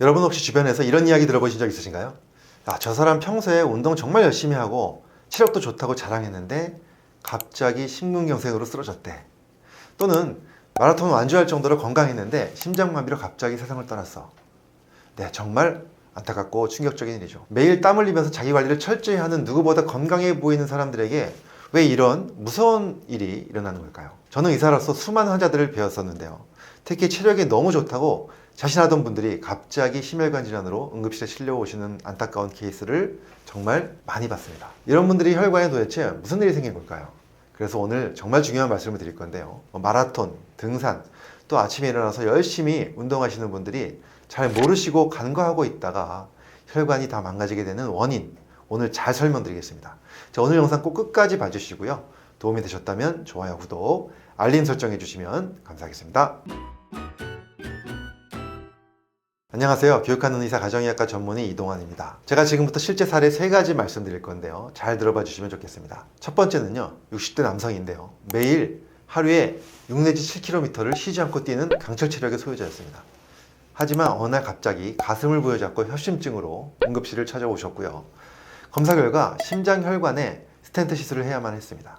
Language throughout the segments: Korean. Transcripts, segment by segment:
여러분 혹시 주변에서 이런 이야기 들어보신 적 있으신가요? 아, 저 사람 평소에 운동 정말 열심히 하고 체력도 좋다고 자랑했는데 갑자기 심근경색으로 쓰러졌대. 또는 마라톤 완주할 정도로 건강했는데 심장마비로 갑자기 세상을 떠났어. 네, 정말 안타깝고 충격적인 일이죠. 매일 땀 흘리면서 자기 관리를 철저히 하는 누구보다 건강해 보이는 사람들에게 왜 이런 무서운 일이 일어나는 걸까요? 저는 의사로서 수많은 환자들을 배웠었는데요. 특히 체력이 너무 좋다고 자신하던 분들이 갑자기 심혈관 질환으로 응급실에 실려 오시는 안타까운 케이스를 정말 많이 봤습니다. 이런 분들이 혈관에 도대체 무슨 일이 생긴 걸까요? 그래서 오늘 정말 중요한 말씀을 드릴 건데요. 뭐 마라톤, 등산, 또 아침에 일어나서 열심히 운동하시는 분들이 잘 모르시고 간과하고 있다가 혈관이 다 망가지게 되는 원인 오늘 잘 설명드리겠습니다. 자, 오늘 영상 꼭 끝까지 봐주시고요. 도움이 되셨다면 좋아요, 구독, 알림 설정해 주시면 감사하겠습니다. 안녕하세요. 교육하는 의사 가정의학과 전문의 이동환입니다. 제가 지금부터 실제 사례 세 가지 말씀드릴 건데요. 잘 들어봐 주시면 좋겠습니다. 첫 번째는요. 60대 남성인데요. 매일 하루에 6 내지 7km를 쉬지 않고 뛰는 강철 체력의 소유자였습니다. 하지만 어느 날 갑자기 가슴을 부여잡고 협심증으로 응급실을 찾아오셨고요. 검사 결과 심장 혈관에 스텐트 시술을 해야만 했습니다.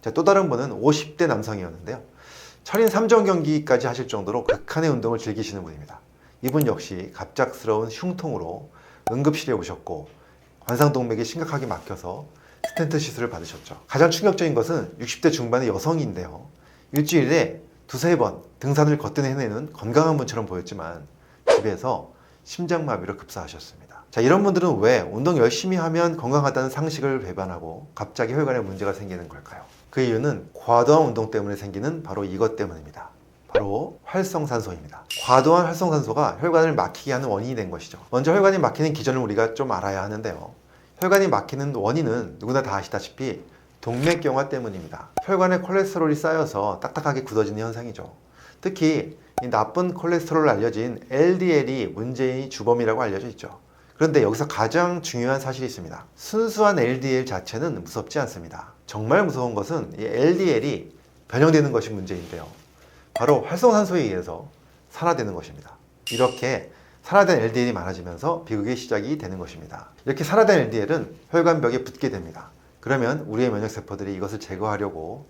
자, 또 다른 분은 50대 남성이었는데요. 철인 3종 경기까지 하실 정도로 극한의 운동을 즐기시는 분입니다. 이분 역시 갑작스러운 흉통으로 응급실에 오셨고 관상동맥이 심각하게 막혀서 스텐트 시술을 받으셨죠. 가장 충격적인 것은 60대 중반의 여성인데요. 일주일에 두세 번 등산을 거뜬 해내는 건강한 분처럼 보였지만 집에서 심장마비로 급사하셨습니다. 자, 이런 분들은 왜 운동 열심히 하면 건강하다는 상식을 배반하고 갑자기 혈관에 문제가 생기는 걸까요? 그 이유는 과도한 운동 때문에 생기는 바로 이것 때문입니다. 바로 활성산소입니다. 과도한 활성산소가 혈관을 막히게 하는 원인이 된 것이죠. 먼저 혈관이 막히는 기전을 우리가 좀 알아야 하는데요. 혈관이 막히는 원인은 누구나 다 아시다시피 동맥경화 때문입니다. 혈관에 콜레스테롤이 쌓여서 딱딱하게 굳어지는 현상이죠. 특히 이 나쁜 콜레스테롤로 알려진 LDL이 문제의 주범이라고 알려져 있죠. 그런데 여기서 가장 중요한 사실이 있습니다. 순수한 LDL 자체는 무섭지 않습니다. 정말 무서운 것은 이 LDL이 변형되는 것이 문제인데요. 바로 활성산소에 의해서 산화되는 것입니다. 이렇게 산화된 LDL이 많아지면서 비극의 시작이 되는 것입니다. 이렇게 산화된 LDL은 혈관벽에 붙게 됩니다. 그러면 우리의 면역세포들이 이것을 제거하려고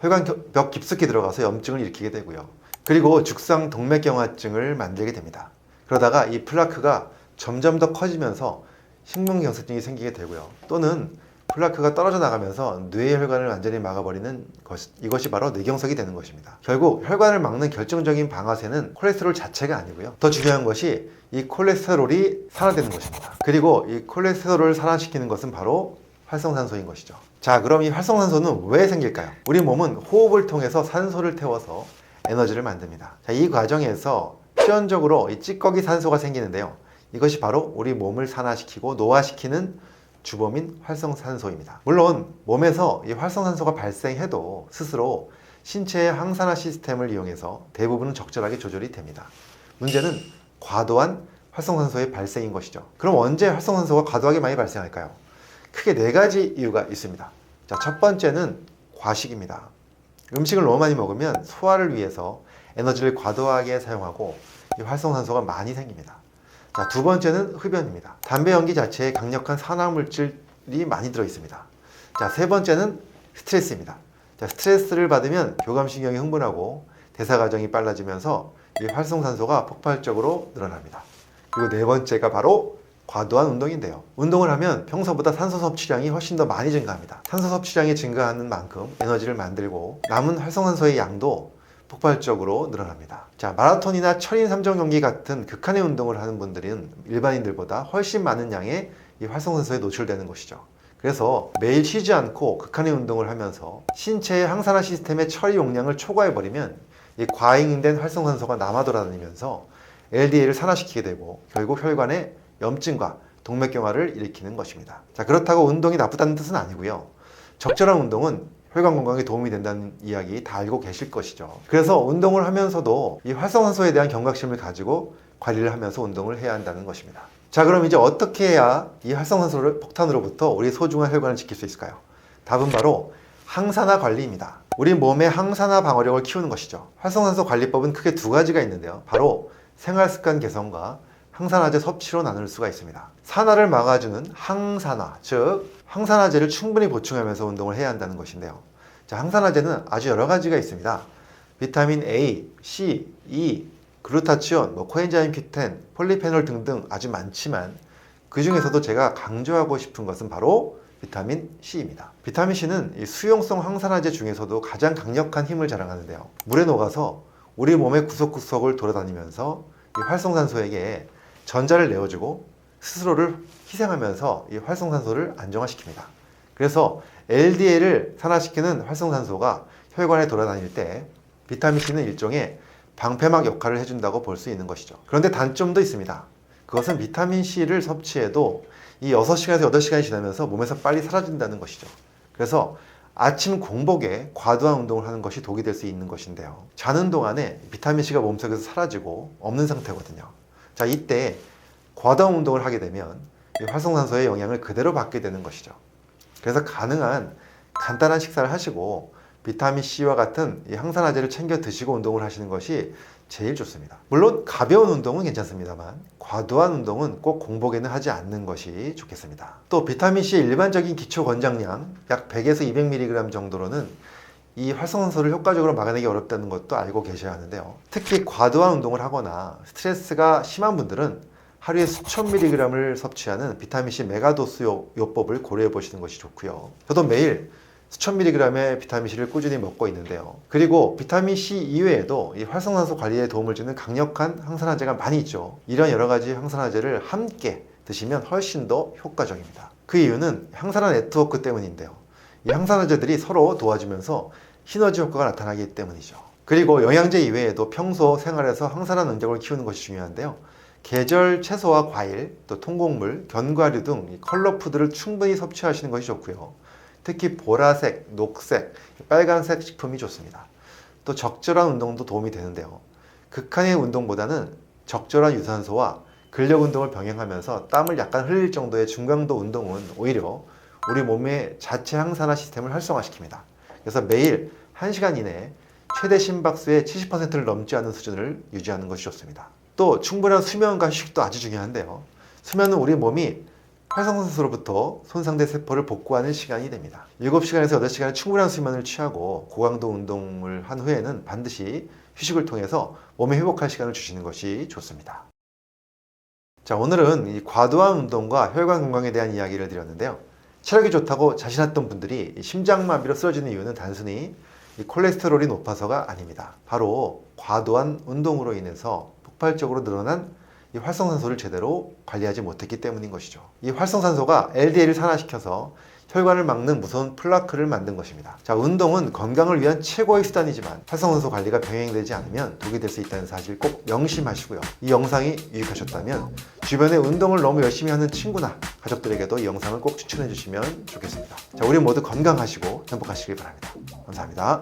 혈관벽 깊숙이 들어가서 염증을 일으키게 되고요. 그리고 죽상 동맥경화증을 만들게 됩니다. 그러다가 이 플라크가 점점 더 커지면서 식문경색증이 생기게 되고요. 또는 플라크가 떨어져 나가면서 뇌의 혈관을 완전히 막아버리는 것, 이것이 바로 뇌경색이 되는 것입니다. 결국 혈관을 막는 결정적인 방아쇠는 콜레스테롤 자체가 아니고요. 더 중요한 것이 이 콜레스테롤이 산화되는 것입니다. 그리고 이 콜레스테롤을 산화시키는 것은 바로 활성산소인 것이죠. 자, 그럼 이 활성산소는 왜 생길까요? 우리 몸은 호흡을 통해서 산소를 태워서 에너지를 만듭니다. 자, 이 과정에서 필연적으로 이 찌꺼기 산소가 생기는데요. 이것이 바로 우리 몸을 산화시키고 노화시키는 주범인 활성산소입니다. 물론 몸에서 이 활성산소가 발생해도 스스로 신체의 항산화 시스템을 이용해서 대부분은 적절하게 조절이 됩니다. 문제는 과도한 활성산소의 발생인 것이죠. 그럼 언제 활성산소가 과도하게 많이 발생할까요? 크게 네 가지 이유가 있습니다. 자, 첫 번째는 과식입니다. 음식을 너무 많이 먹으면 소화를 위해서 에너지를 과도하게 사용하고 이 활성산소가 많이 생깁니다. 자, 두 번째는 흡연입니다. 담배 연기 자체에 강력한 산화물질이 많이 들어 있습니다. 자, 세 번째는 스트레스입니다. 자, 스트레스를 받으면 교감신경이 흥분하고 대사 과정이 빨라지면서 이 활성산소가 폭발적으로 늘어납니다. 그리고 네 번째가 바로 과도한 운동인데요. 운동을 하면 평소보다 산소 섭취량이 훨씬 더 많이 증가합니다. 산소 섭취량이 증가하는 만큼 에너지를 만들고 남은 활성산소의 양도 폭발적으로 늘어납니다. 자, 마라톤이나 철인 3종 경기 같은 극한의 운동을 하는 분들은 일반인들보다 훨씬 많은 양의 이 활성산소에 노출되는 것이죠. 그래서 매일 쉬지 않고 극한의 운동을 하면서 신체의 항산화 시스템의 처리 용량을 초과해버리면 이 과잉된 활성산소가 남아 돌아다니면서 LDL을 산화시키게 되고 결국 혈관에 염증과 동맥경화를 일으키는 것입니다. 자, 그렇다고 운동이 나쁘다는 뜻은 아니고요. 적절한 운동은 혈관 건강에 도움이 된다는 이야기 다 알고 계실 것이죠. 그래서 운동을 하면서도 이 활성산소에 대한 경각심을 가지고 관리를 하면서 운동을 해야 한다는 것입니다. 자, 그럼 이제 어떻게 해야 이 활성산소를 폭탄으로부터 우리 소중한 혈관을 지킬 수 있을까요? 답은 바로 항산화 관리입니다. 우리 몸의 항산화 방어력을 키우는 것이죠. 활성산소 관리법은 크게 두 가지가 있는데요. 바로 생활 습관 개선과 항산화제 섭취로 나눌 수가 있습니다. 산화를 막아주는 항산화, 즉 항산화제를 충분히 보충하면서 운동을 해야 한다는 것인데요. 자, 항산화제는 아주 여러 가지가 있습니다. 비타민 A, C, E, 글루타치온, 뭐 코엔자임 Q10, 폴리페놀 등등 아주 많지만 그 중에서도 제가 강조하고 싶은 것은 바로 비타민 C입니다. 비타민 C는 이 수용성 항산화제 중에서도 가장 강력한 힘을 자랑하는데요. 물에 녹아서 우리 몸의 구석구석을 돌아다니면서 이 활성산소에게 전자를 내어주고 스스로를 희생하면서 이 활성산소를 안정화시킵니다. 그래서 LDL을 산화시키는 활성산소가 혈관에 돌아다닐 때 비타민 C는 일종의 방패막 역할을 해준다고 볼 수 있는 것이죠. 그런데 단점도 있습니다. 그것은 비타민 C를 섭취해도 이 6시간에서 8시간이 지나면서 몸에서 빨리 사라진다는 것이죠. 그래서 아침 공복에 과도한 운동을 하는 것이 독이 될 수 있는 것인데요. 자는 동안에 비타민 C가 몸속에서 사라지고 없는 상태거든요. 자, 이때 과다한 운동을 하게 되면 이 활성산소의 영향을 그대로 받게 되는 것이죠. 그래서 가능한 간단한 식사를 하시고 비타민 C와 같은 이 항산화제를 챙겨 드시고 운동을 하시는 것이 제일 좋습니다. 물론 가벼운 운동은 괜찮습니다만 과도한 운동은 꼭 공복에는 하지 않는 것이 좋겠습니다. 또 비타민 C의 일반적인 기초 권장량 약 100에서 200mg 정도로는 이 활성산소를 효과적으로 막아내기 어렵다는 것도 알고 계셔야 하는데요. 특히 과도한 운동을 하거나 스트레스가 심한 분들은 하루에 수천 미리그램을 섭취하는 비타민C 메가도스 요- 요법을 고려해 보시는 것이 좋고요. 저도 매일 수천 미리그램의 비타민C를 꾸준히 먹고 있는데요. 그리고 비타민C 이외에도 이 활성산소 관리에 도움을 주는 강력한 항산화제가 많이 있죠. 이런 여러 가지 항산화제를 함께 드시면 훨씬 더 효과적입니다. 그 이유는 항산화 네트워크 때문인데요. 이 항산화제들이 서로 도와주면서 시너지 효과가 나타나기 때문이죠. 그리고 영양제 이외에도 평소 생활에서 항산화 능력을 키우는 것이 중요한데요. 계절 채소와 과일, 또 통곡물, 견과류 등이 컬러 푸드를 충분히 섭취하시는 것이 좋고요. 특히 보라색, 녹색, 빨간색 식품이 좋습니다. 또 적절한 운동도 도움이 되는데요. 극한의 운동보다는 적절한 유산소와 근력 운동을 병행하면서 땀을 약간 흘릴 정도의 중강도 운동은 오히려 우리 몸의 자체 항산화 시스템을 활성화시킵니다. 그래서 매일 1시간 이내에 최대 심박수의 70%를 넘지 않는 수준을 유지하는 것이 좋습니다. 또 충분한 수면과 휴식도 아주 중요한데요. 수면은 우리 몸이 활성산소로부터 손상된 세포를 복구하는 시간이 됩니다. 7시간에서 8시간의 충분한 수면을 취하고 고강도 운동을 한 후에는 반드시 휴식을 통해서 몸에 회복할 시간을 주시는 것이 좋습니다. 자, 오늘은 이 과도한 운동과 혈관 건강에 대한 이야기를 드렸는데요. 체력이 좋다고 자신했던 분들이 이 심장마비로 쓰러지는 이유는 단순히 이 콜레스테롤이 높아서가 아닙니다. 바로 과도한 운동으로 인해서 폭발적으로 늘어난 이 활성산소를 제대로 관리하지 못했기 때문인 것이죠. 이 활성산소가 LDL을 산화시켜서 혈관을 막는 무서운 플라크를 만든 것입니다. 자, 운동은 건강을 위한 최고의 수단이지만 활성산소 관리가 병행되지 않으면 독이 될 수 있다는 사실 꼭 명심하시고요. 이 영상이 유익하셨다면 주변에 운동을 너무 열심히 하는 친구나 가족들에게도 이 영상을 꼭 추천해 주시면 좋겠습니다. 자, 우리 모두 건강하시고 행복하시길 바랍니다. 감사합니다.